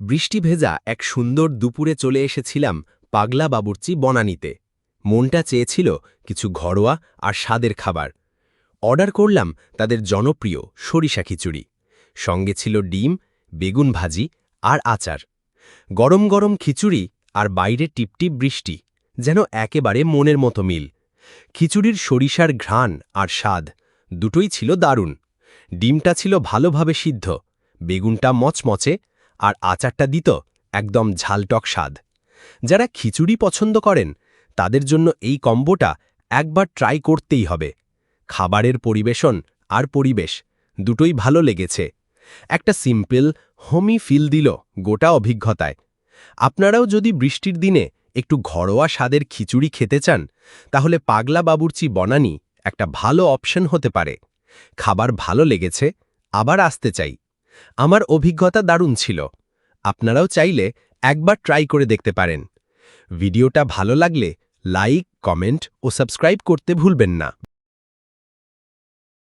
বৃষ্টি ভেজা এক সুন্দর দুপুরে চলে এসেছিলাম পাগলা বাবুর্চি বনানিতে। মনটা চেয়েছিল কিছু ঘরোয়া আর স্বাদের খাবার। অর্ডার করলাম তাদের জনপ্রিয় সরিষা খিচুড়ি। সঙ্গে ছিল ডিম, বেগুন ভাজি আর আচার। গরম গরম খিচুড়ি আর বাইরে টিপটিপ বৃষ্টি, যেন একেবারে মনের মতো মিল। খিচুড়ির সরিষার ঘ্রাণ আর স্বাদ দুটোই ছিল দারুণ। ডিমটা ছিল ভালোভাবে সিদ্ধ, বেগুনটা মচমচে আর আচারটা দিত একদম ঝালটক স্বাদ। যারা খিচুড়ি পছন্দ করেন, তাদের জন্য এই কম্বোটা একবার ট্রাই করতেই হবে। খাবারের পরিবেশন আর পরিবেশ দুটোই ভালো লেগেছে। একটা সিম্পল, হোমি ফিল দিল গোটা অভিজ্ঞতায়। আপনারাও যদি বৃষ্টির দিনে একটু ঘরোয়া স্বাদের খিচুড়ি খেতে চান, তাহলে পাগলা বাবুর্চি বনানি একটা ভালো অপশন হতে পারে। খাবার ভালো লেগেছে, আবার আসতে চাই। আমার অভিজ্ঞতা দারুণ ছিল। আপনারাও চাইলে একবার ট্রাই করে দেখতে পারেন। ভিডিওটা ভালো লাগলে লাইক কমেন্ট ও সাবস্ক্রাইব করতে ভুলবেন না।